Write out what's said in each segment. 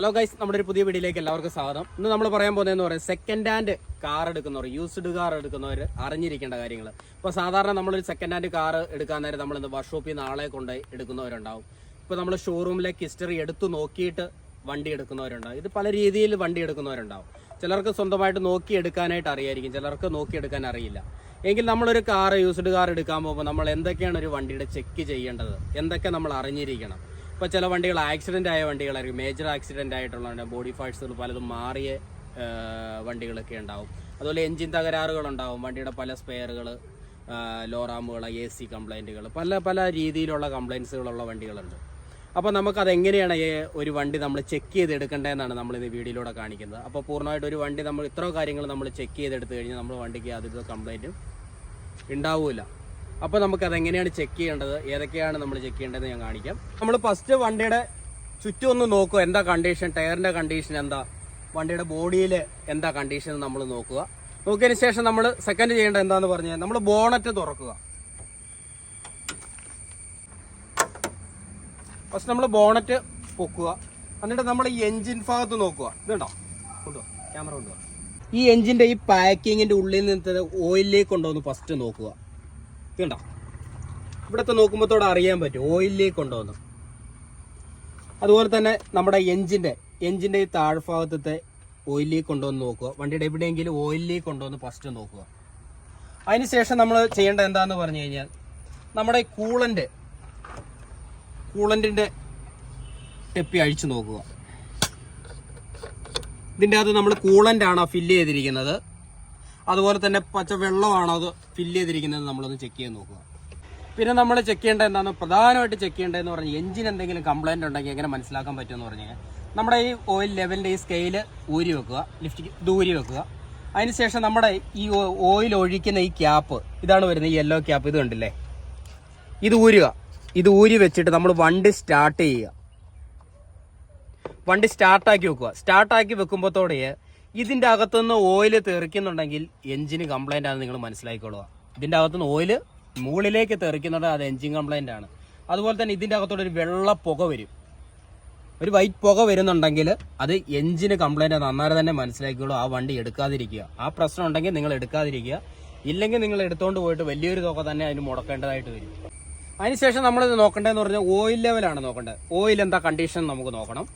Hello guys നമ്മുടെ ഒരു പുതിയ വീഡിയോയിലേക്ക് എല്ലാവർക്കും സ്വാഗതം. ഇന്ന് നമ്മൾ പറയാൻ പോകുന്നതെന്ന് പറയുന്നത് സെക്കൻഡ് ഹാൻഡ് കാർ എടുക്കുന്നവർ യൂസ്ഡ് കാർ എടുക്കുന്നവർ അറിഞ്ഞിരിക്കേണ്ട കാര്യങ്ങൾ. ഇപ്പോൾ സാധാരണ നമ്മളൊരു സെക്കൻഡ് ഹാൻഡ് കാർ എടുക്കാൻ നേരം നമ്മൾ വർക്ക്ഷോപ്പിൽ നിന്ന് ആളെ കൊണ്ട് എടുക്കുന്നവരുണ്ടാവും. ഇപ്പോൾ നമ്മൾ ഷോറൂമിലേക്ക് ഹിസ്റ്ററി എടുത്തു നോക്കിയിട്ട് വണ്ടി എടുക്കുന്നവരുണ്ടാവും. ഇത് പല രീതിയിൽ വണ്ടി എടുക്കുന്നവരുണ്ടാവും. ചിലർക്ക് സ്വന്തമായിട്ട് നോക്കി എടുക്കാനായിട്ട് അറിയായിരിക്കും. ചിലർക്ക് നോക്കി എടുക്കാൻ അറിയില്ല. എങ്കിൽ നമ്മളൊരു കാർ യൂസ്ഡ് കാർ എടുക്കാൻ പോകുമ്പോൾ നമ്മൾ എന്തൊക്കെയാണ് ഒരു വണ്ടിയുടെ ചെക്ക് ചെയ്യേണ്ടത്? എന്തൊക്കെ നമ്മൾ അറിഞ്ഞിരിക്കണം? ഇപ്പോൾ ചില വണ്ടികൾ ആക്സിഡന്റ് ആയ വണ്ടികളായിരിക്കും. മേജർ ആക്സിഡന്റ് ആയിട്ടുള്ള ബോഡി പാർട്സുകൾ പലതും മാറിയ വണ്ടികളൊക്കെ ഉണ്ടാവും. അതുപോലെ എൻജിൻ തകരാറുകളുണ്ടാവും വണ്ടിയുടെ പല സ്പെയറുകൾ ലോറാമുകൾ എ സി കംപ്ലൈന്റുകൾ പല പല രീതിയിലുള്ള കംപ്ലൈൻസുകളുള്ള വണ്ടികളുണ്ട്. അപ്പോൾ നമുക്കത് എങ്ങനെയാണ് ഒരു വണ്ടി നമ്മൾ ചെക്ക് ചെയ്തെടുക്കേണ്ടതെന്നാണ് നമ്മൾ ഇത് വീഡിയോയിലൂടെ കാണിക്കുന്നത്. അപ്പോൾ പൂർണമായിട്ട് ഒരു വണ്ടി നമ്മൾ ഇത്ര കാര്യങ്ങൾ നമ്മൾ ചെക്ക് ചെയ്തെടുത്ത് കഴിഞ്ഞാൽ നമ്മൾ വണ്ടിക്ക് യാതൊരു കംപ്ലൈന്റും ഉണ്ടാവില്ല അപ്പോൾ അത് എങ്ങനെയാണ് ചെക്ക് ചെയ്യേണ്ടത്? ഏതൊക്കെയാണ് നമ്മൾ ചെക്ക് ചെയ്യേണ്ടത് ഞാൻ കാണിക്കാം. നമ്മൾ ഫസ്റ്റ് വണ്ടിയുടെ ചുറ്റും ഒന്ന് നോക്കുക. എന്താ കണ്ടീഷൻ ടയറിന്റെ കണ്ടീഷൻ എന്താ? വണ്ടിയുടെ ബോഡിയിൽ എന്താ കണ്ടീഷൻ നമ്മൾ നോക്കുക. നോക്കിയതിന് ശേഷം നമ്മൾ സെക്കൻഡ് ചെയ്യേണ്ടത് എന്താന്ന് പറഞ്ഞാൽ നമ്മൾ ബോണറ്റ് തുറക്കുക. ഫസ്റ്റ് നമ്മൾ ബോണറ്റ് പൊക്കുക. എന്നിട്ട് നമ്മൾ ഈ എൻജിൻ ഭാഗത്ത് നോക്കുക. ഇതുണ്ടോ കൊണ്ടുവാ. ക്യാമറ കൊണ്ടുവാ. ഈ എൻജിന്റെ ഈ പാക്കിങ്ങിന്റെ ഉള്ളിൽ നിന്ന് ഓയിലിലേക്ക് കൊണ്ടുവന്ന് ഫസ്റ്റ് നോക്കുക. ഇതുണ്ടോ ഇവിടുത്തെ നോക്കുമ്പോഴത്തോടെ അറിയാൻ പറ്റും. ഓയിലിലേക്ക് കൊണ്ടുവന്നു. അതുപോലെ തന്നെ നമ്മുടെ എഞ്ചിന്റെ എഞ്ചിന്റെ ഈ താഴ്ഭാഗത്തെ ഓയിലിലേക്ക് കൊണ്ടുവന്ന് നോക്കുക. വണ്ടിയുടെ എവിടെയെങ്കിലും ഓയിലിലേക്ക് കൊണ്ടുവന്ന് ഫസ്റ്റ് നോക്കുക. അതിനുശേഷം നമ്മൾ ചെയ്യേണ്ടത് എന്താണെന്ന് പറഞ്ഞു കഴിഞ്ഞാൽ നമ്മുടെ കൂളന്റ് കൂളന്റിന്റെ ടെപ്പി അഴിച്ചു നോക്കുക. ഇതിന്റെ അകത്ത് നമ്മൾ കൂളന്റാണോ ഫില്ല് ചെയ്തിരിക്കുന്നത്? അതുപോലെ തന്നെ പച്ച വെള്ളമാണോ അത് ഫില്ല് ചെയ്തിരിക്കുന്നത് നമ്മളൊന്ന് ചെക്ക് ചെയ്ത് നോക്കുക. പിന്നെ നമ്മൾ ചെക്ക് ചെയ്യേണ്ട എന്താണ് പ്രധാനമായിട്ട് ചെക്ക് ചെയ്യേണ്ടതെന്ന് പറഞ്ഞാൽ എഞ്ചിൻ എന്തെങ്കിലും കംപ്ലൈന്റ് ഉണ്ടെങ്കിൽ എങ്ങനെ മനസ്സിലാക്കാൻ പറ്റുമെന്ന് പറഞ്ഞു കഴിഞ്ഞാൽ നമ്മുടെ ഈ ഓയിൽ ലെവലിന്റെ ഈ സ്കെയിൽ ഊരി വെക്കുക ലിഫ്റ്റ് ഊരി വെക്കുക. അതിനുശേഷം നമ്മുടെ ഈ ഓയിൽ ഒഴിക്കുന്ന ഈ ക്യാപ്പ് ഇതാണ് വരുന്നത് ഈ യെല്ലോ ക്യാപ്പ് ഇത് കണ്ടില്ലേ? ഇത് ഊരുക. ഇത് ഊരി വെച്ചിട്ട് നമ്മൾ വണ്ടി സ്റ്റാർട്ട് ചെയ്യുക. വണ്ടി സ്റ്റാർട്ടാക്കി വെക്കുക. സ്റ്റാർട്ടാക്കി വെക്കുമ്പോഴത്തോടെ ഇതിന്റെ അകത്തുനിന്ന് ഓയിൽ തെറിക്കുന്നുണ്ടെങ്കിൽ എഞ്ചിന് കംപ്ലൈന്റ് ആണെന്ന് നിങ്ങൾ മനസ്സിലാക്കിക്കൊള്ളുക. ഇതിന്റെ അകത്തുനിന്ന് ഓയിൽ മുകളിലേക്ക് തെറിക്കുന്നുണ്ടെങ്കിൽ അത് എഞ്ചിൻ കംപ്ലൈന്റ് ആണ്. അതുപോലെ തന്നെ ഇതിന്റെ അകത്തോടെ ഒരു വെള്ള പുക വരും. ഒരു വൈറ്റ് പുക വരുന്നുണ്ടെങ്കിൽ അത് എഞ്ചിന് കംപ്ലൈന്റ് നന്നായി തന്നെ മനസ്സിലാക്കിക്കോളൂ ആ വണ്ടി എടുക്കാതിരിക്കുക. ആ പ്രശ്നം ഉണ്ടെങ്കിൽ നിങ്ങൾ എടുക്കാതിരിക്കുക. ഇല്ലെങ്കിൽ നിങ്ങൾ എടുത്തുകൊണ്ട് പോയിട്ട് വലിയൊരു തുക തന്നെ അതിന് മുടക്കേണ്ടതായിട്ട് വരും. അതിനുശേഷം നമ്മളിത് നോക്കേണ്ടതെന്ന് പറഞ്ഞാൽ ഓയിൽ ലെവലാണ് നോക്കേണ്ടത് ഓയിൽ എന്താ കണ്ടീഷൻ നമുക്ക് നോക്കണം.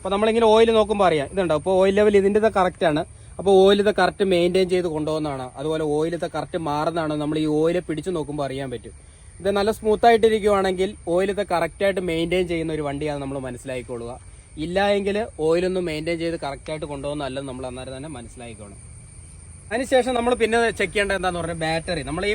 അപ്പോൾ നമ്മളിങ്ങനെ ഓയിൽ നോക്കുമ്പോൾ അറിയാം. ഇതുണ്ടോ? അപ്പോൾ ഓയിൽ ലെവൽ ഇതിന്റെ കറക്റ്റ് ആണ്. അപ്പോൾ ഓയിൽ കറക്റ്റ് മെയിന്റെയിൻ ചെയ്ത് കൊണ്ടുപോകുന്നതാണ്. അതുപോലെ ഓയിൽ കറക്റ്റ് മാറുന്നതാണ്. നമ്മൾ ഈ ഓയിൽ പിടിച്ചു നോക്കുമ്പോൾ അറിയാൻ പറ്റും. ഇത് നല്ല സ്മൂത്ത് ആയിട്ടിരിക്കുവാണെങ്കിൽ ഓയിൽ ഇത് കറക്റ്റായിട്ട് മെയിന്റെയിൻ ചെയ്യുന്ന ഒരു വണ്ടിയാണ് നമ്മൾ മനസ്സിലാക്കിക്കൊള്ളുക. ഇല്ല എങ്കിൽ ഓയിലൊന്നും മെയിന്റെയിൻ ചെയ്ത് കറക്റ്റായിട്ട് കൊണ്ടുപോകുന്നതല്ലെന്ന് നമ്മൾ അന്നേരം തന്നെ മനസ്സിലാക്കിക്കോളും. അതിനുശേഷം നമ്മൾ പിന്നെ ചെക്ക് ചെയ്യേണ്ടത് എന്താന്ന് പറഞ്ഞാൽ ബാറ്ററി നമ്മൾ ഈ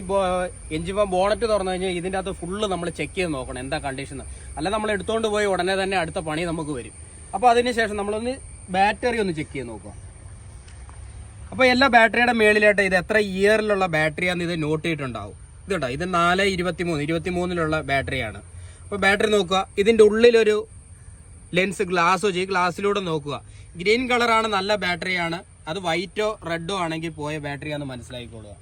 എഞ്ചിൻ ബോണറ്റ് തുറന്നു കഴിഞ്ഞാൽ ഇതിന്റെ അകത്ത് ഫുള്ള് നമ്മൾ ചെക്ക് ചെയ്ത് നോക്കണം എന്താ കണ്ടീഷൻ അല്ല നമ്മൾ എടുത്തുകൊണ്ട് പോയി ഉടനെ തന്നെ അടുത്ത പണി നമുക്ക് വരും. അപ്പോൾ അതിനുശേഷം നമ്മളൊന്ന് ബാറ്ററി ഒന്ന് ചെക്ക് ചെയ്ത് നോക്കുക. അപ്പോൾ എല്ലാ ബാറ്ററിയുടെ മേളിലായിട്ട് ഇത് എത്ര ഇയറിലുള്ള ബാറ്ററിയാന്ന് ഇത് നോട്ട് ചെയ്തിട്ടുണ്ടാവും. ഇത് കേട്ടോ ഇത് നാല് ഇരുപത്തി മൂന്ന് ഇരുപത്തി മൂന്നിലുള്ള ബാറ്ററിയാണ്. അപ്പോൾ ബാറ്ററി നോക്കുക. ഇതിന്റെ ഉള്ളിലൊരു ലെൻസ് ഗ്ലാസ് വെച്ച് ഈ ഗ്ലാസ്സിലൂടെ നോക്കുക. ഗ്രീൻ കളറാണ് നല്ല ബാറ്ററിയാണ്. അത് വൈറ്റോ റെഡോ ആണെങ്കിൽ പോയ ബാറ്ററിയാന്ന് മനസ്സിലാക്കിക്കൊള്ളുക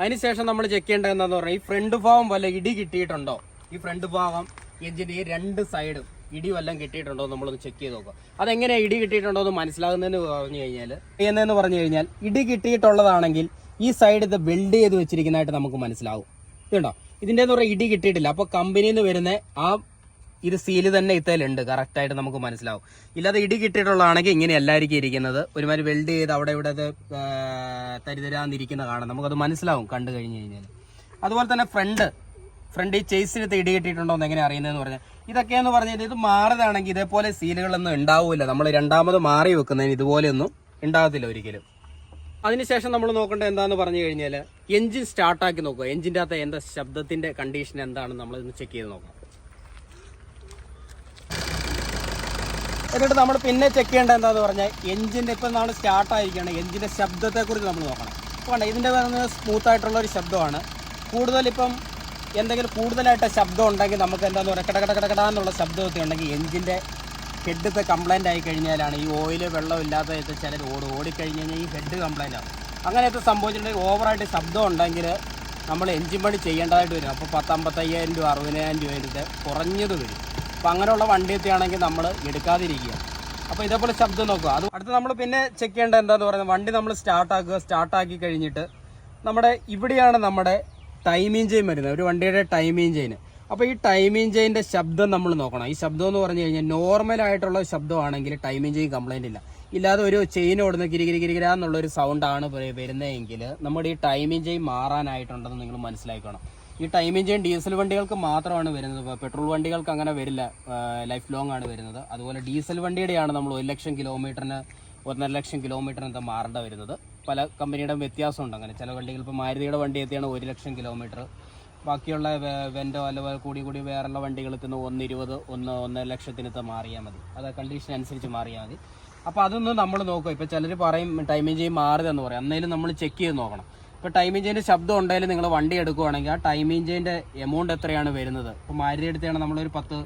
അതിനുശേഷം നമ്മൾ ചെക്ക് ചെയ്യേണ്ടത് എന്താണെന്ന് പറഞ്ഞാൽ ഈ ഫ്രണ്ട് ഭാഗം വല്ല ഇടി കിട്ടിയിട്ടുണ്ടോ? ഈ ഫ്രണ്ട് ഭാഗം എഞ്ചിന്റെ ഈ രണ്ട് സൈഡും. ഇടി വല്ലതും കിട്ടിയിട്ടുണ്ടോ എന്ന് നമ്മളൊന്ന് ചെക്ക് ചെയ്ത് നോക്കുക. അതെങ്ങനെയാണ് ഇടി കിട്ടിയിട്ടുണ്ടോ എന്ന് മനസ്സിലാകുന്നതെന്ന് പറഞ്ഞു കഴിഞ്ഞാൽ ചെയ്യുന്നതെന്ന് പറഞ്ഞു കഴിഞ്ഞാൽ ഇടി കിട്ടിയിട്ടുള്ളതാണെങ്കിൽ ഈ സൈഡ് ഇത് വെൽഡ് ചെയ്ത് വെച്ചിരിക്കുന്നതായിട്ട് നമുക്ക് മനസ്സിലാവും. ഇതുണ്ടോ? ഇതിന്റെ എന്ന് പറഞ്ഞാൽ ഇടി കിട്ടിയിട്ടില്ല. അപ്പോൾ കമ്പനിയിൽ നിന്ന് വരുന്ന ആ ഇത് സീൽ തന്നെ ഇത്തേലുണ്ട് കറക്റ്റായിട്ട് നമുക്ക് മനസ്സിലാവും. ഇല്ലാതെ ഇടി കിട്ടിയിട്ടുള്ളതാണെങ്കിൽ ഇങ്ങനെ എല്ലായിരിക്കും ഇരിക്കുന്നത്. ഒരുമാതിരി വെൽഡ് ചെയ്ത് അവിടെ ഇവിടെ അത് തരിതരാന്നിരിക്കുന്ന കാണാം നമുക്കത് മനസ്സിലാവും കണ്ടു കഴിഞ്ഞ് കഴിഞ്ഞാൽ അതുപോലെ തന്നെ ഫ്രണ്ട് ഫ്രണ്ട് ഈ ചേസിനകത്ത് ഇടി കിട്ടിയിട്ടുണ്ടോ എന്ന് എങ്ങനെ അറിയുന്നതെന്ന് പറഞ്ഞാൽ ഇതൊക്കെയെന്ന് പറഞ്ഞാൽ ഇത് മാറിയതാണെങ്കിൽ ഇതേപോലെ സീലുകളൊന്നും ഉണ്ടാവില്ല നമ്മൾ രണ്ടാമത് മാറി വെക്കുന്നതിന് ഇതുപോലെയൊന്നും ഉണ്ടാകത്തില്ല ഒരിക്കലും. അതിനുശേഷം നമ്മൾ നോക്കേണ്ടത് എന്താന്ന് പറഞ്ഞു കഴിഞ്ഞാൽ എഞ്ചിൻ സ്റ്റാർട്ടാക്കി നോക്കുക. എഞ്ചിന്റെ അകത്ത് എന്താ ശബ്ദത്തിന്റെ കണ്ടീഷൻ എന്താണെന്ന് നമ്മൾ ഇന്ന് ചെക്ക് ചെയ്ത് നോക്കാം. എന്നിട്ട് നമ്മൾ പിന്നെ ചെക്ക് ചെയ്യേണ്ട എന്താന്ന് പറഞ്ഞാൽ എഞ്ചിന്റെ ഇപ്പം നമ്മൾ സ്റ്റാർട്ടായിരിക്കുകയാണ് എഞ്ചിന്റെ ശബ്ദത്തെക്കുറിച്ച് നമ്മൾ നോക്കണം. അപ്പോൾ ഇതിന്റെ സ്മൂത്ത് ആയിട്ടുള്ള ഒരു ശബ്ദമാണ്. കൂടുതൽ ഇപ്പം എന്തെങ്കിലും കൂടുതലായിട്ട് ശബ്ദം ഉണ്ടെങ്കിൽ നമുക്ക് എന്താന്ന് പറയുക കട കട എന്നുള്ള ശബ്ദമൊക്കെ ഉണ്ടെങ്കിൽ എഞ്ചിന്റെ ഹെഡൊക്കെ കംപ്ലൈന്റ് ആയി കഴിഞ്ഞാലാണ് ഈ ഓയിൽ വെള്ളം ഇല്ലാത്ത ചിലർ ഓടും ഓടിക്കഴിഞ്ഞ് കഴിഞ്ഞാൽ ഈ ഹെഡ് കംപ്ലൈന്റ് ആവും അങ്ങനെയൊക്കെ സംഭവിച്ചിട്ടുണ്ടെങ്കിൽ ഓവറായിട്ട് ശബ്ദം ഉണ്ടെങ്കിൽ നമ്മൾ എഞ്ചിൻ പണി ചെയ്യേണ്ടതായിട്ട് വരും. അപ്പോൾ പത്തമ്പത്തയ്യായിരം രൂപ അറുപതിനായിരം രൂപ ഇതിന്റെ കുറഞ്ഞത് വരും. അപ്പോൾ അങ്ങനെയുള്ള വണ്ടിയൊക്കെ ആണെങ്കിൽ നമ്മൾ എടുക്കാതിരിക്കുക. അപ്പോൾ ഇതേപോലെ ശബ്ദം നോക്കുക. അത് അടുത്ത് നമ്മൾ പിന്നെ ചെക്ക് ചെയ്യേണ്ടത് എന്താണെന്ന് പറയുന്നത് വണ്ടി നമ്മൾ സ്റ്റാർട്ടാക്കുക സ്റ്റാർട്ടാക്കി കഴിഞ്ഞിട്ട് നമ്മുടെ ഇവിടെയാണ് നമ്മുടെ ടൈമിംഗ് ചെയിൻ വരുന്നത്. ഒരു വണ്ടിയുടെ ടൈമിംഗ് ചെയിൻ അപ്പോൾ ഈ ടൈമിംഗ് ചെയിന്റെ ശബ്ദം നമ്മൾ നോക്കണം. ഈ ശബ്ദം എന്ന് പറഞ്ഞു കഴിഞ്ഞാൽ നോർമൽ ആയിട്ടുള്ള ശബ്ദമാണെങ്കിൽ ടൈമിംഗ് ചെയിൻ കംപ്ലൈന്റ് ഇല്ല. ഇല്ലാതെ ഒരു ചെയിൻ ഓടുന്ന കിരികിരി കിരികിര എന്നുള്ള ഒരു സൗണ്ടാണ് വരുന്നതെങ്കിൽ നമ്മുടെ ഈ ടൈമിംഗ് ചെയിൻ മാറാനായിട്ടുണ്ടെന്ന് നിങ്ങൾ മനസ്സിലാക്കണം. ഈ ടൈമിംഗ് ചെയിൻ ഡീസൽ വണ്ടികൾക്ക് മാത്രമാണ് വരുന്നത്. പെട്രോൾ വണ്ടികൾക്ക് അങ്ങനെ വരില്ല. ലൈഫ് ലോങ് ആണ് വരുന്നത്. അതുപോലെ ഡീസൽ വണ്ടിയുടെയാണ് നമ്മൾ ഒരു ലക്ഷം കിലോമീറ്ററിന് ഒന്നര ലക്ഷം കിലോമീറ്ററിന് എന്താ മാറേണ്ട വരുന്നത്. പല കമ്പനിയുടെ വ്യത്യാസമുണ്ട്. അങ്ങനെ ചില വണ്ടികൾ ഇപ്പോൾ മാരുതിയുടെ വണ്ടി എത്തിയാണ് ഒരു ലക്ഷം കിലോമീറ്റർ. ബാക്കിയുള്ള വെന്റോ അല്ലെങ്കിൽ കൂടി കൂടി വേറെയുള്ള വണ്ടികൾ എത്തുന്ന ഒന്ന് ഇരുപത് ഒന്ന് ഒന്നര ലക്ഷത്തിനത്ത് മാറിയാൽ മതി. അത് കണ്ടീഷൻ അനുസരിച്ച് മാറിയാൽ മതി. അപ്പോൾ അതൊന്നും നമ്മൾ നോക്കുക. ഇപ്പോൾ ചിലർ പറയും ടൈമിംഗ് ചെയ്യും മാറിയതെന്ന് പറയും. അന്നേലും നമ്മൾ ചെക്ക് ചെയ്ത് നോക്കണം. ഇപ്പോൾ ടൈമിംഗ് ചെയിന്റെ ശബ്ദം ഉണ്ടെങ്കിൽ നിങ്ങൾ വണ്ടി എടുക്കുവാണെങ്കിൽ ആ ടൈമിംഗ് ചെയിന്റെ എമൗണ്ട് എത്രയാണ് വരുന്നത്? ഇപ്പോൾ മാരുതി എടുത്താണ് നമ്മളൊരു പത്ത്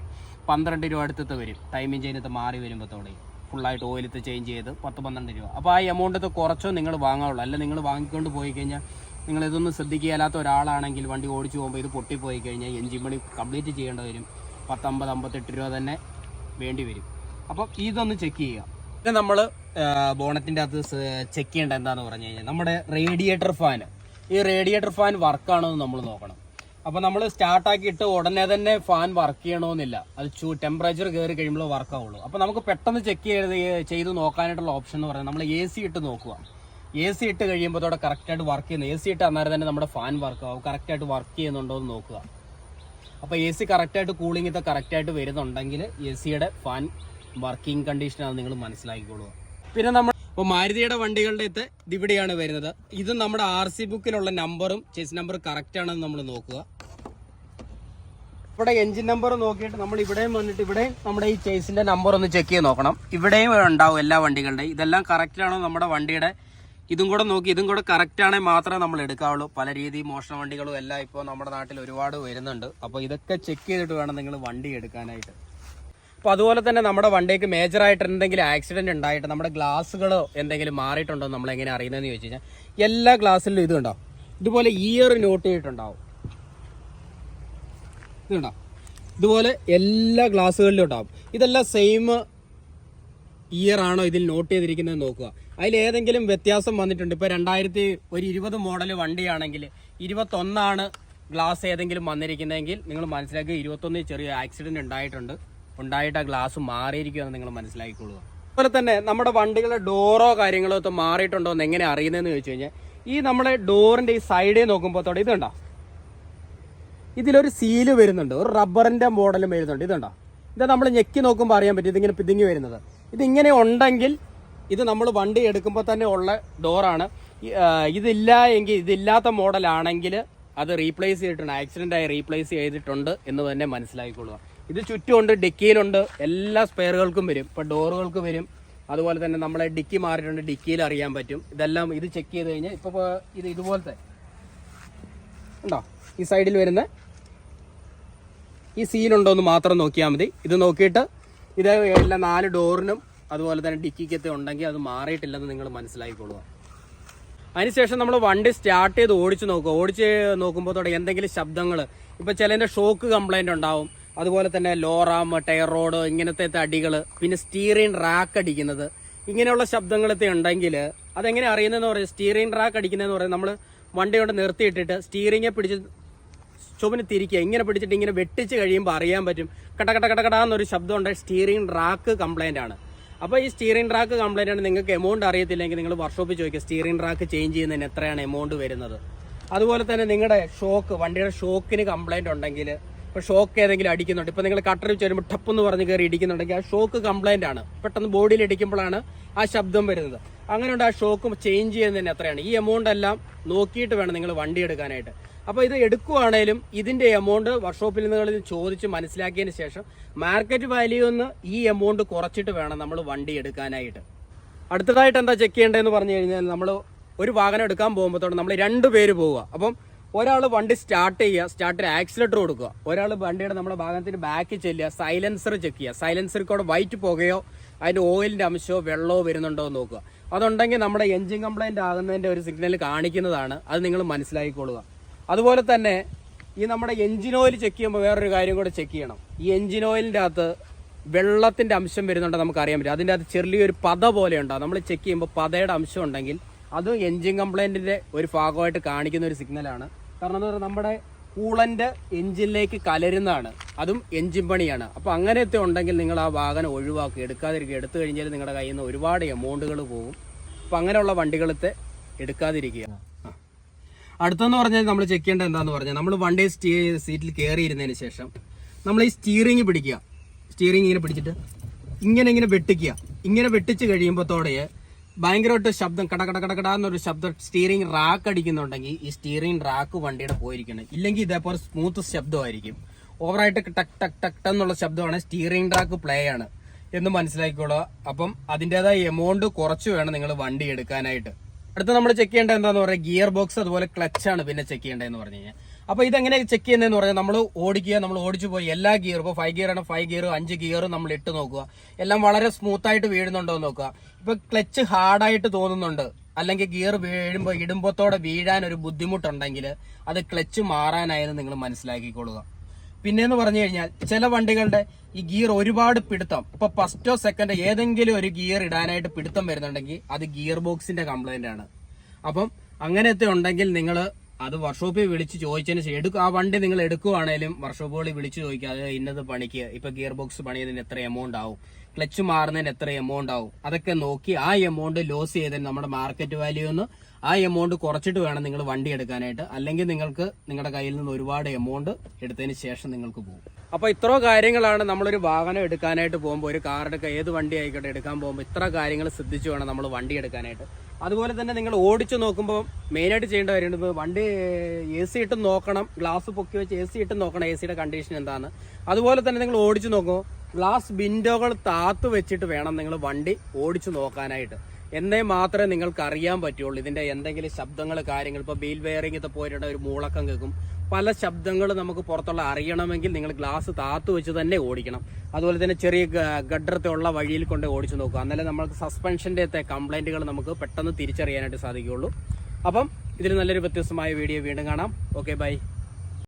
പന്ത്രണ്ട് രൂപ അടുത്തത് വരും. ടൈമിംഗ് ചെയിനത്ത് മാറി വരുമ്പോഴത്തോടെ ഫുള്ളായിട്ട് ഓയിലത്ത് ചേഞ്ച് ചെയ്ത് പത്ത് പന്ത്രണ്ട് രൂപ. അപ്പോൾ ആ എമൗണ്ടത്ത് കുറച്ചോ നിങ്ങൾ വാങ്ങാവുള്ളൂ. അല്ല നിങ്ങൾ വാങ്ങിക്കൊണ്ട് പോയി കഴിഞ്ഞാൽ നിങ്ങൾ ഇതൊന്നും ശ്രദ്ധിക്കാത്ത ഒരാളാണെങ്കിൽ വണ്ടി ഓടിച്ചു പോകുമ്പോൾ ഇത് പൊട്ടിപ്പോയി കഴിഞ്ഞാൽ എൻജിൻ പണി കംപ്ലീറ്റ് ചെയ്യേണ്ടി വരും. പത്തമ്പത് അമ്പത്തെട്ട് രൂപ തന്നെ വേണ്ടി വരും. അപ്പം ഇതൊന്ന് ചെക്ക് ചെയ്യുക. പിന്നെ നമ്മൾ ബോണറ്റിന്റെ അകത്ത് ചെക്ക് ചെയ്യേണ്ട എന്താണെന്ന് പറഞ്ഞു കഴിഞ്ഞാൽ നമ്മുടെ റേഡിയേറ്റർ ഫാൻ ഈ റേഡിയേറ്റർ ഫാൻ വർക്കാണോ എന്ന് നമ്മൾ നോക്കണം. അപ്പോൾ നമ്മൾ സ്റ്റാർട്ട് ആക്കിയിട്ട് ഉടനെ തന്നെ ഫാൻ വർക്ക് ചെയ്യണമെന്നില്ല അത് ചൂ ടെമ്പറേച്ചർ കയറി കഴിയുമ്പോൾ വർക്ക് ആവുള്ളൂ. അപ്പോൾ നമുക്ക് പെട്ടെന്ന് ചെക്ക് ചെയ്ത് ചെയ്ത് നോക്കാനായിട്ടുള്ള ഓപ്ഷൻ എന്ന് പറയുന്നത് നമ്മൾ എ സി ഇട്ട് നോക്കുക. എ സി ഇട്ട് കഴിയുമ്പോൾ അതോടെ കറക്റ്റായിട്ട് വർക്ക് ചെയ്യുന്നു എ സി ഇട്ട് അന്നേരം തന്നെ നമ്മുടെ ഫാൻ വർക്ക് ആവും. കറക്റ്റായിട്ട് വർക്ക് ചെയ്യുന്നുണ്ടോ എന്ന് നോക്കുക. അപ്പോൾ എ സി കറക്റ്റായിട്ട് കൂളിംഗ് കറക്റ്റായിട്ട് വരുന്നുണ്ടെങ്കിൽ എ സിയുടെ ഫാൻ വർക്കിംഗ് കണ്ടീഷനാണ് നിങ്ങൾ മനസ്സിലാക്കിക്കൊള്ളുക. പിന്നെ നമ്മൾ ഇപ്പോൾ മാരുതിയുടെ വണ്ടികളുടെ ഇത് ഇവിടെയാണ് വരുന്നത്. ഇത് നമ്മുടെ ആർ സി ബുക്കിലുള്ള നമ്പറും ചേസ് നമ്പർ കറക്റ്റ് ആണെന്ന് നമ്മൾ നോക്കുക. ഇവിടെ എഞ്ചിൻ നമ്പർ നോക്കിയിട്ട് നമ്മൾ ഇവിടെയും വന്നിട്ട് ഇവിടെയും നമ്മുടെ ഈ ചേസിന്റെ നമ്പർ ഒന്ന് ചെക്ക് ചെയ്ത് നോക്കണം. ഇവിടെയും ഉണ്ടാവും എല്ലാ വണ്ടികളുടെയും. ഇതെല്ലാം കറക്റ്റ് ആണോ നമ്മുടെ വണ്ടിയുടെ? ഇതും കൂടെ നോക്കി ഇതും കൂടെ കറക്റ്റ് ആണെങ്കിൽ മാത്രമേ നമ്മൾ എടുക്കാവുള്ളൂ. പല രീതി മോഷണ വണ്ടികളും എല്ലാം ഇപ്പോൾ നമ്മുടെ നാട്ടിൽ ഒരുപാട് വരുന്നുണ്ട്. അപ്പോൾ ഇതൊക്കെ ചെക്ക് ചെയ്തിട്ട് വേണം നിങ്ങൾ വണ്ടി എടുക്കാനായിട്ട്. അപ്പോൾ അതുപോലെ തന്നെ നമ്മുടെ വണ്ടിക്ക് മേജറായിട്ട് എന്തെങ്കിലും ആക്സിഡന്റ് ഉണ്ടായിട്ട് നമ്മുടെ ഗ്ലാസ്സുകളോ എന്തെങ്കിലും മാറിയിട്ടുണ്ടോ നമ്മൾ എങ്ങനെ അറിയുന്നതെന്ന് ചോദിച്ചു കഴിഞ്ഞാൽ എല്ലാ ഗ്ലാസ്സിലും ഇതുണ്ടാവും ഇതുപോലെ ഇയർ നോട്ട് ചെയ്തിട്ടുണ്ടാവും. ഇതുണ്ടോ? ഇതുപോലെ എല്ലാ ഗ്ലാസ്സുകളിലും ഉണ്ടാവും. ഇതെല്ലാം സെയിം ഇയർ ആണോ ഇതിൽ നോട്ട് ചെയ്തിരിക്കുന്നത് നോക്കുക. അതിൽ ഏതെങ്കിലും വ്യത്യാസം വന്നിട്ടുണ്ട്. ഇപ്പോൾ രണ്ടായിരത്തി ഒരു ഇരുപത് മോഡൽ വണ്ടിയാണെങ്കിൽ ഇരുപത്തൊന്നാണ് ഗ്ലാസ് ഏതെങ്കിലും വന്നിരിക്കുന്നതെങ്കിൽ നിങ്ങൾ മനസ്സിലാക്കി ഇരുപത്തൊന്നിൽ ചെറിയ ആക്സിഡന്റ് ഉണ്ടായിട്ടുണ്ട്. ഉണ്ടായിട്ട് ആ ഗ്ലാസ് മാറിയിരിക്കുമെന്ന് നിങ്ങൾ മനസ്സിലാക്കിക്കൊള്ളുക. അതുപോലെ തന്നെ നമ്മുടെ വണ്ടികളുടെ ഡോറോ കാര്യങ്ങളോ ഒക്കെ മാറിയിട്ടുണ്ടോ എന്ന് എങ്ങനെ അറിയുന്നതെന്ന് ചോദിച്ചു കഴിഞ്ഞാൽ ഈ നമ്മുടെ ഡോറിന്റെ ഈ സൈഡിൽ നോക്കുമ്പോൾ ഇതുണ്ടോ ഇതിലൊരു സീൽ വരുന്നുണ്ട്. ഒരു റബ്ബറിന്റെ മോഡലും വരുന്നുണ്ട് ഇതുണ്ടോ? ഇത് നമ്മൾ ഞെക്കി നോക്കുമ്പോൾ അറിയാൻ പറ്റും ഇതിങ്ങനെ പിതുങ്ങി വരുന്നത്. ഇതിങ്ങനെ ഉണ്ടെങ്കിൽ ഇത് നമ്മൾ വണ്ടി എടുക്കുമ്പോൾ തന്നെ ഉള്ള ഡോറാണ് ഇതില്ല എങ്കിൽ ഇതില്ലാത്ത മോഡലാണെങ്കിൽ അത് റീപ്ലേസ് ചെയ്തിട്ടുണ്ട്. ആക്സിഡന്റ് ആയി റീപ്ലേസ് ചെയ്തിട്ടുണ്ട് എന്ന് തന്നെ മനസ്സിലാക്കിക്കൊള്ളുക ഇത് ചുറ്റുമുണ്ട് ഡിക്കിയിലുണ്ട്. എല്ലാ സ്പെയറുകൾക്കും വരും. ഇപ്പം ഡോറുകൾക്ക് വരും. അതുപോലെ തന്നെ നമ്മളെ ഡിക്കി മാറിയിട്ടുണ്ട്. ഡിക്കിയിൽ അറിയാൻ പറ്റും. ഇതെല്ലാം ഇത് ചെക്ക് ചെയ്ത് കഴിഞ്ഞാൽ ഇപ്പോൾ ഇത് ഇതുപോലത്തെ ഉണ്ടോ? ഈ സൈഡിൽ വരുന്ന ഈ സീലുണ്ടോ എന്ന് മാത്രം നോക്കിയാൽ മതി. ഇത് നോക്കിയിട്ട് ഇത് എല്ലാ നാല് ഡോറിനും അതുപോലെ തന്നെ ഡിക്കിക്കത്തെ ഉണ്ടെങ്കിൽ അത് മാറിയിട്ടില്ലെന്ന് നിങ്ങൾ മനസ്സിലാക്കിക്കൊള്ളുക അതിനുശേഷം നമ്മൾ വണ്ടി സ്റ്റാർട്ട് ചെയ്ത് ഓടിച്ചു നോക്കുക. ഓടിച്ച് നോക്കുമ്പോൾ തുടങ്ങി എന്തെങ്കിലും ശബ്ദങ്ങൾ. ഇപ്പോൾ ചിലതിന്റെ ഷോക്ക് കംപ്ലൈന്റ് ഉണ്ടാവും. അതുപോലെ തന്നെ ലോറാം ടയർ റോഡ് ഇങ്ങനത്തെ അടികൾ പിന്നെ സ്റ്റീറിംഗ് റാക്ക് അടിക്കുന്നത്. ഇങ്ങനെയുള്ള ശബ്ദങ്ങളൊക്കെ ഉണ്ടെങ്കിൽ അതെങ്ങനെ അറിയുന്നതെന്ന് പറയുന്നത് സ്റ്റീറിംഗ് റാക്ക് അടിക്കുന്നതെന്ന് പറയുന്നത് നമ്മൾ വണ്ടി കൊണ്ട് നിർത്തിയിട്ടിട്ട് സ്റ്റീറിങ്ങെ പിടിച്ച് ചുമന് തിരിക്കുക ഇങ്ങനെ പിടിച്ചിട്ട് ഇങ്ങനെ വെട്ടിച്ച് കഴിയുമ്പോൾ അറിയാൻ പറ്റും. കട കട കട കടാന്നൊരു എന്നൊരു ശബ്ദം ഉണ്ട് സ്റ്റീറിംഗ് റാക്ക് കംപ്ലൈന്റ് ആണ്. അപ്പോൾ ഈ സ്റ്റീറിംഗ് റാക്ക് കംപ്ലൈന്റ് ആണ് നിങ്ങൾക്ക് എമൗണ്ട് അറിയത്തില്ലെങ്കിൽ നിങ്ങൾ വർക്ക്ഷോപ്പിൽ ചോദിക്കുക സ്റ്റീറിംഗ് റാക്ക് ചേഞ്ച് ചെയ്യുന്നതിന് എത്രയാണ് എമൗണ്ട് വരുന്നത്? അതുപോലെ തന്നെ നിങ്ങളുടെ ഷോക്ക് വണ്ടിയുടെ ഷോക്കിന് കംപ്ലൈന്റ് ഉണ്ടെങ്കിൽ ഇപ്പോൾ ഷോക്ക് ഏതെങ്കിലും അടിക്കുന്നുണ്ട്. ഇപ്പോൾ നിങ്ങൾ കട്ടറിൽ വെച്ച് വരുമ്പോൾ ടപ്പ് എന്ന് പറഞ്ഞ് കയറി ഇടിക്കുന്നുണ്ടെങ്കിൽ ആ ഷോക്ക് കംപ്ലൈന്റ് ആണ്. പെട്ടെന്ന് ബോഡിയിൽ ഇടിക്കുമ്പോഴാണ് ആ ശബ്ദം വരുന്നത്. അങ്ങനെയുണ്ട് ആ ഷോക്ക് ചേഞ്ച് ചെയ്യുന്നതിന് എത്രയാണ്? ഈ എമൗണ്ട് എല്ലാം നോക്കിയിട്ട് വേണം നിങ്ങൾ വണ്ടി എടുക്കാനായിട്ട്. അപ്പോൾ ഇത് എടുക്കുവാണേലും ഇതിന്റെ എമൗണ്ട് വർക്ക്ഷോപ്പിൽ നിന്ന് ചോദിച്ച് മനസ്സിലാക്കിയതിന് ശേഷം മാർക്കറ്റ് വാല്യൂ ഒന്ന് ഈ എമൗണ്ട് കുറച്ചിട്ട് വേണം നമ്മൾ വണ്ടി എടുക്കാനായിട്ട്. അടുത്തതായിട്ട് എന്താ ചെക്ക് ചെയ്യേണ്ടതെന്ന് പറഞ്ഞു കഴിഞ്ഞാൽ നമ്മൾ ഒരു വാഹനം എടുക്കാൻ പോകുമ്പോഴത്തോടെ നമ്മൾ രണ്ട് പേര് പോവുക. അപ്പം ഒരാൾ വണ്ടി സ്റ്റാർട്ട് ചെയ്യുക സ്റ്റാർട്ടിൽ ആക്സിലേറ്റർ കൊടുക്കുക. ഒരാൾ വണ്ടിയുടെ നമ്മുടെ വാഹനത്തിന് ബാക്ക് ചെല്ലുക സൈലൻസർ ചെക്ക് ചെയ്യുക. സൈലൻസറിൽ കൂടെ വൈറ്റ് പുകയോ അതിന്റെ ഓയിലിന്റെ അംശമോ വെള്ളമോ വരുന്നുണ്ടോ എന്ന് നോക്കുക. അതുണ്ടെങ്കിൽ നമ്മുടെ എൻജിൻ കംപ്ലയിന്റ് ആകുന്നതിന്റെ ഒരു സിഗ്നൽ കാണിക്കുന്നതാണ്. അത് നിങ്ങൾ മനസ്സിലാക്കിക്കൊള്ളുക. അതുപോലെ തന്നെ ഈ നമ്മുടെ എഞ്ചിൻ ഓയിൽ ചെക്ക് ചെയ്യുമ്പോൾ വേറൊരു കാര്യം കൂടെ ചെക്ക് ചെയ്യണം. ഈ എഞ്ചിൻ ഓയിലിന്റെ അകത്ത് വെള്ളത്തിന്റെ അംശം വരുന്നുണ്ട് നമുക്ക് അറിയാൻ പറ്റും. അതിന്റെ അകത്ത് ചെറിയൊരു പത പോലെ ഉണ്ടാകും നമ്മൾ ചെക്ക് ചെയ്യുമ്പോൾ പതയുടെ അംശം ഉണ്ടെങ്കിൽ അതും എഞ്ചിൻ കംപ്ലൈന്റിന്റെ ഒരു ഭാഗമായിട്ട് കാണിക്കുന്ന ഒരു സിഗ്നലാണ് കാരണം എന്താ പറയുക നമ്മുടെ കൂളന്റ് എഞ്ചിനിലേക്ക് കലരുന്നതാണ്. അതും എഞ്ചിൻ പണിയാണ്. അപ്പോൾ അങ്ങനത്തെ ഉണ്ടെങ്കിൽ നിങ്ങൾ ആ വാഹനം ഒഴിവാക്കി എടുക്കാതിരിക്കുക. എടുത്തു കഴിഞ്ഞാൽ നിങ്ങളുടെ കയ്യിൽ നിന്ന് ഒരുപാട് എമൗണ്ടുകൾ പോകും. അപ്പോൾ അങ്ങനെയുള്ള വണ്ടികളത്തെ എടുക്കാതിരിക്കുക. അടുത്തെന്ന് പറഞ്ഞാൽ നമ്മൾ ചെക്ക് ചെയ്യേണ്ടത് എന്താന്ന് പറഞ്ഞാൽ നമ്മൾ വൺ ഡേ സ്റ്റീ സീറ്റിൽ കയറി ഇരുന്നതിന് ശേഷം നമ്മൾ ഈ സ്റ്റീറിംഗ് പിടിക്കുക. സ്റ്റീറിംഗ് ഇങ്ങനെ പിടിച്ചിട്ട് ഇങ്ങനെ ഇങ്ങനെ വെട്ടിക്കുക. ഇങ്ങനെ വെട്ടിച്ച് കഴിയുമ്പോഴത്തോടെ ഭയങ്കരമായിട്ട് ശബ്ദം കട കട കട കടാന്നൊരു ശബ്ദം സ്റ്റീറിംഗ് റാക്ക് അടിക്കുന്നുണ്ടെങ്കിൽ ഈ സ്റ്റീറിംഗ് റാക്ക് വണ്ടിയുടെ പോയിരിക്കണം. ഇല്ലെങ്കിൽ ഇതേപോലെ സ്മൂത്ത് ശബ്ദമായിരിക്കും. ഓവറായിട്ട് ടക് ടക് ടക് എന്നുള്ള ശബ്ദമാണ് സ്റ്റീറിംഗ് ട്രാക്ക് പ്ലേ ആണ്. എന്ന് മനസ്സിലാക്കിക്കോളാം. അപ്പം അതിന്റെതായ എമൗണ്ട് കുറച്ച് വേണം നിങ്ങൾ വണ്ടി എടുക്കാനായിട്ട്. അടുത്ത നമ്മൾ ചെക്ക് ചെയ്യേണ്ടത് എന്താന്ന് പറയുക ഗിയർ ബോക്സ് അതുപോലെ ക്ലച്ച് ആണ് പിന്നെ ചെക്ക് ചെയ്യേണ്ടതെന്ന് പറഞ്ഞു കഴിഞ്ഞാൽ അപ്പൊ ഇതെങ്ങനെ ചെക്ക് ചെയ്യുന്നതെന്ന് പറഞ്ഞാൽ നമ്മൾ ഓടിക്കുക നമ്മൾ ഓടിച്ചു പോയി എല്ലാ ഗിയർ ഇപ്പോൾ ഫൈവ് ഗിയർ ആണ് ഫൈവ് ഗിയർ അഞ്ച് ഗിയർ നമ്മൾ ഇട്ട് നോക്കുക. എല്ലാം വളരെ സ്മൂത്ത് ആയിട്ട് വീഴുന്നുണ്ടോ എന്ന് നോക്കുക. ഇപ്പൊ ക്ലച്ച് ഹാർഡായിട്ട് തോന്നുന്നുണ്ട്. അല്ലെങ്കിൽ ഗിയർ വീഴുമ്പോൾ ഇടുമ്പോത്തോടെ വീഴാൻ ഒരു ബുദ്ധിമുട്ടുണ്ടെങ്കിൽ അത് ക്ലച്ച് മാറാനായെന്ന് നിങ്ങൾ മനസ്സിലാക്കിക്കൊള്ളുക. പിന്നെന്ന് പറഞ്ഞു കഴിഞ്ഞാൽ ചില വണ്ടികളുടെ ഈ ഗിയർ ഒരുപാട് പിടുത്തം. ഇപ്പൊ ഫസ്റ്റോ സെക്കൻഡോ ഏതെങ്കിലും ഒരു ഗിയർ ഇടാനായിട്ട് പിടുത്തം വരുന്നുണ്ടെങ്കിൽ അത് ഗിയർ ബോക്സിന്റെ കംപ്ലൈന്റ് ആണ്. അപ്പം അങ്ങനത്തെ ഉണ്ടെങ്കിൽ നിങ്ങൾ അത് വർക്ക്ഷോപ്പിൽ വിളിച്ച് ചോദിച്ചതിന് ശേഷം എടുക്കും ആ വണ്ടി നിങ്ങൾ എടുക്കുവാണേലും വർക്ക്ഷോപ്പുകളിൽ വിളിച്ച് ചോദിക്കുക അത് ഇന്നത് പണിക്ക് ഇപ്പൊ ഗിയർ ബോക്സ് പണിയതിന് എത്ര എമൗണ്ട് ആവും? ക്ലച്ച് മാറുന്നതിന് എത്ര എമൗണ്ട് ആവും? അതൊക്കെ നോക്കി ആ എമൗണ്ട് ലോസ് ചെയ്തതിന് നമ്മുടെ മാർക്കറ്റ് വാല്യൂ ഒന്ന് ആ എമൗണ്ട് കുറച്ചിട്ട് വേണം നിങ്ങൾ വണ്ടി എടുക്കാനായിട്ട്. അല്ലെങ്കിൽ നിങ്ങൾക്ക് നിങ്ങളുടെ കയ്യിൽ നിന്ന് ഒരുപാട് എമൗണ്ട് എടുത്തതിന് ശേഷം നിങ്ങൾക്ക് പോകും. അപ്പോൾ ഇത്ര കാര്യങ്ങളാണ് നമ്മളൊരു വാഹനം എടുക്കാനായിട്ട് പോകുമ്പോൾ ഒരു കാർ എടുക്കുക ഏത് വണ്ടി ആയിക്കോട്ടെ എടുക്കാൻ പോകുമ്പോൾ ഇത്ര കാര്യങ്ങൾ ശ്രദ്ധിച്ചു വേണം നമ്മൾ വണ്ടി എടുക്കാനായിട്ട്. അതുപോലെ തന്നെ നിങ്ങൾ ഓടിച്ചു നോക്കുമ്പോൾ മെയിനായിട്ട് ചെയ്യേണ്ട ഇപ്പോൾ വണ്ടി എ സി ഇട്ട് നോക്കണം ഗ്ലാസ് പൊക്കി വെച്ച് എ സി ഇട്ട് നോക്കണം എ സിയുടെ കണ്ടീഷൻ എന്താണ് അതുപോലെ തന്നെ നിങ്ങൾ ഓടിച്ചു നോക്കുമ്പോൾ ഗ്ലാസ് വിൻഡോകൾ താത്തു വെച്ചിട്ട് വേണം നിങ്ങൾ വണ്ടി ഓടിച്ചു നോക്കാനായിട്ട്. എന്നേ മാത്രമേ നിങ്ങൾക്ക് അറിയാൻ പറ്റുള്ളൂ. ഇതിന്റെ എന്തെങ്കിലും ശബ്ദങ്ങൾ കാര്യങ്ങൾ. ഇപ്പോൾ ബീൽ വെയറിംഗ് പോയിട്ട് ഒരു മൂളക്കം കേൾക്കും. പല ശബ്ദങ്ങൾ നമുക്ക് പുറത്തുള്ള അറിയണമെങ്കിൽ നിങ്ങൾ ഗ്ലാസ് താത്തു വെച്ച് തന്നെ ഓടിക്കണം. അതുപോലെ തന്നെ ചെറിയ ഗഡ്രത്തുള്ള വഴിയിൽ കൊണ്ട് ഓടിച്ചു നോക്കുക. അന്നേരം നമ്മൾക്ക് സസ്പെൻഷന്റെ കംപ്ലൈന്റുകൾ നമുക്ക് പെട്ടെന്ന് തിരിച്ചറിയാനായിട്ട് സാധിക്കുകയുള്ളൂ. അപ്പം ഇതിൽ നല്ലൊരു വ്യത്യസ്തമായ വീഡിയോ വീണ്ടും കാണാം. Okay bye